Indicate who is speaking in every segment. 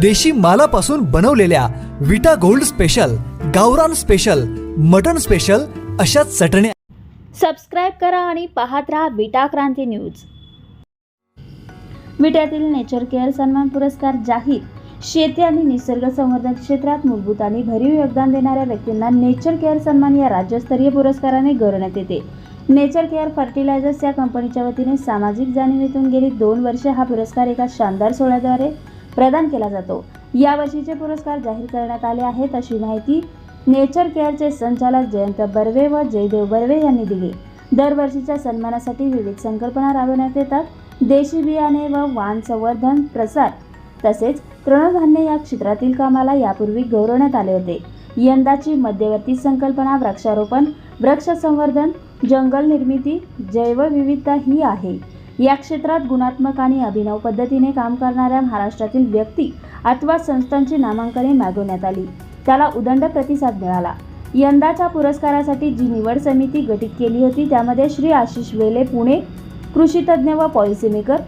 Speaker 1: देशी मालापासून बनवलेल्या विटा गोल्ड स्पेशल गावरान स्पेशल मटन स्पेशल अशा चटण्या
Speaker 2: सबस्क्राईब करा आणि पाहत राहा विटा क्रांती न्यूज. विट्यातील नेचर केअर सन्मान पुरस्कार जाहीर. शेती आणि निसर्ग संवर्धन क्षेत्रात मूलभूत आणि भरीव योगदान देणाऱ्या व्यक्तींना नेचर केअर सन्मान या राज्यस्तरीय पुरस्काराने गौरवण्यात येते. नेचर केअर फर्टिलायझर्स या कंपनीच्या वतीने सामाजिक जाणीवेतून गेली दोन वर्षे हा पुरस्कार एका शानदार सोहळ्याद्वारे प्रदान केला जातो. यावर्षीचे पुरस्कार जाहीर करण्यात आले आहेत अशी माहिती नेचर केअरचे संचालक जयंत बर्वे व जयदेव बर्वे यांनी दिली. दरवर्षीच्या सन्मानासाठी विविध संकल्पना राबवण्यात येतात. देशी बियाणे व वाण संवर्धन प्रसार तसेच तृणधान्य या क्षेत्रातील कामाला यापूर्वी गौरवण्यात आले होते. यंदाची मध्यवर्ती संकल्पना वृक्षारोपण वृक्ष संवर्धन जंगल निर्मिती जैवविविधता ही आहे. या क्षेत्रात गुणात्मक आणि अभिनव पद्धतीने काम करणाऱ्या महाराष्ट्रातील व्यक्ती अथवा संस्थांची नामांकने मागवण्यात आली. त्याला उदंड प्रतिसाद मिळाला. यंदाच्या पुरस्कारासाठी जी निवड समिती गठीत केली होती त्यामध्ये श्री आशिष वेले पुणे कृषी तज्ज्ञ व पॉलिसी मेकर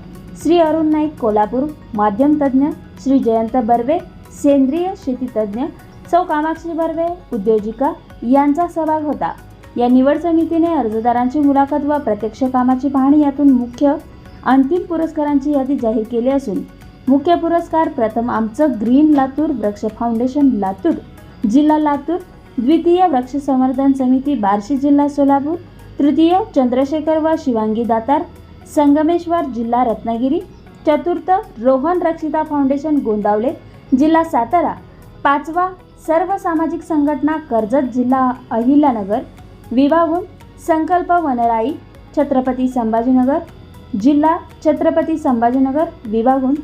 Speaker 2: श्री अरुण नाईक कोल्हापूर माध्यम तज्ज्ञ श्री जयंत बर्वे सेंद्रिय शेतीतज्ञ सौ कामाक्षी बर्वे उद्योजिका यांचा सहभाग होता. या निवड समितीने अर्जदारांची मुलाखत व प्रत्यक्ष कामाची पाहणी यातून मुख्य अंतिम पुरस्कारांची यादी जाहीर केली असून मुख्य पुरस्कार प्रथम आमचं ग्रीन लातूर वृक्ष फाउंडेशन लातूर जिल्हा लातूर द्वितीय वृक्ष संवर्धन समिती बार्शी जिल्हा सोलापूर तृतीय चंद्रशेखर व शिवांगी दातार संगमेश्वर जिल्हा रत्नागिरी चतुर्थ रोहन रक्षिता फाउंडेशन गोंदावले जिल्हा सातारा पाचवा सर्व सामाजिक संघटना कर्जत जिल्हा अहिल्यानगर विवाहून संकल्प वनराई छत्रपती संभाजीनगर जिल्हा छत्रपती संभाजीनगर विभागून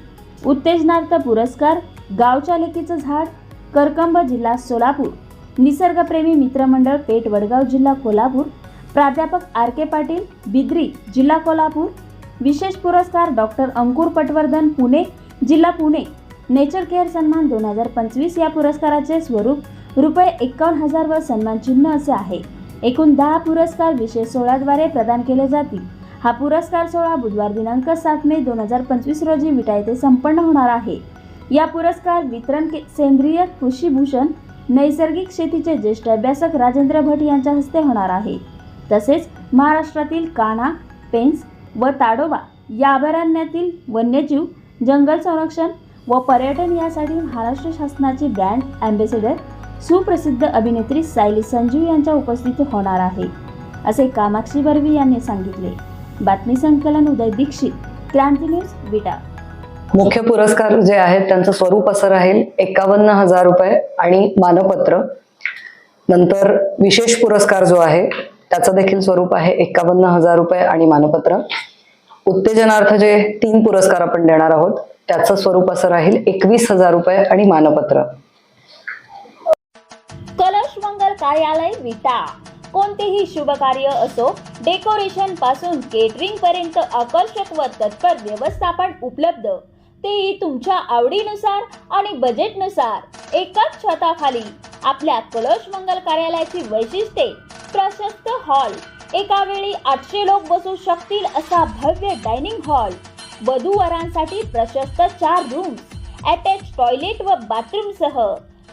Speaker 2: उत्तेजनार्थ पुरस्कार गावच्या लेकीचं झाड करकंब जिल्हा सोलापूर निसर्गप्रेमी मित्रमंडळ पेठ वडगाव जिल्हा कोल्हापूर प्राध्यापक आर के पाटील बिद्री जिल्हा कोल्हापूर विशेष पुरस्कार डॉक्टर अंकुर पटवर्धन पुणे जिल्हा पुणे. नेचर केअर सन्मान दोन हजार पंचवीस या पुरस्काराचे स्वरूप रुपये एकावन्न हजार व सन्मान चिन्ह असे आहे. एकूण दहा पुरस्कार विशेष सोहळ्याद्वारे प्रदान केले जातील. हा पुरस्कार सोहळा बुधवार दिनांक सात मे दोन हजार पंचवीस रोजी विटा येथे संपन्न होणार आहे. या पुरस्कार वितरण के- सेंद्रिय कृषीभूषण नैसर्गिक शेतीचे ज्येष्ठ अभ्यासक राजेंद्र भट यांच्या हस्ते होणार आहे. तसेच महाराष्ट्रातील काना पेन्स व ताडोबा या अभयारण्यातील वन्यजीव जंगल संरक्षण व पर्यटन यासाठी महाराष्ट्र शासनाची ब्रँड अँबॅसेडर सुप्रसिद्ध अभिनेत्री सायली संजीव यांच्या उपस्थितीत होणार आहे असे कामाक्षी बर्वी यांनी सांगितले. बातमी संकलन उदय दीक्षित क्रांती न्यूज विटा
Speaker 3: मुख्य पुरस्कार जे आहेत त्यांचं स्वरूप असं राहील एकावन्न हजार रुपये आणि मानपत्र. नंतर विशेष पुरस्कार जो आहे त्याचं देखील स्वरूप आहे एकावन्न हजार रुपये आणि मानपत्र. उत्तेजनार्थ जे तीन पुरस्कार आपण देणार आहोत त्याचं स्वरूप असं राहील एकवीस हजार रुपये आणि मानपत्र.
Speaker 2: कार्यालय विटा. कोणतेही शुभ कार्य असो डेकोरेशनपासून केटरिंग पर्यंत आकर्षक व तत्पर व्यवस्थापन उपलब्ध. तेही तुमच्या आवडीनुसार आणि बजेटनुसार एकाच छताखाली आपल्या कलश मंगल कार्यालयाची वैशिष्ट्ये प्रशस्त हॉल एका वेळी आठशे लोक बसू शकतील असा भव्य डायनिंग हॉल वधूवरांसाठी प्रशस्त चार रूम्स अटॅच टॉयलेट व बाथरूम सह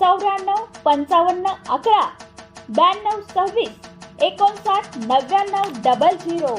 Speaker 2: चौऱ्याण्णव पंचावन्न अकरा. ब्याण्णव सव्वीस. एकोणसाठ नव्याण्णव डबल झिरो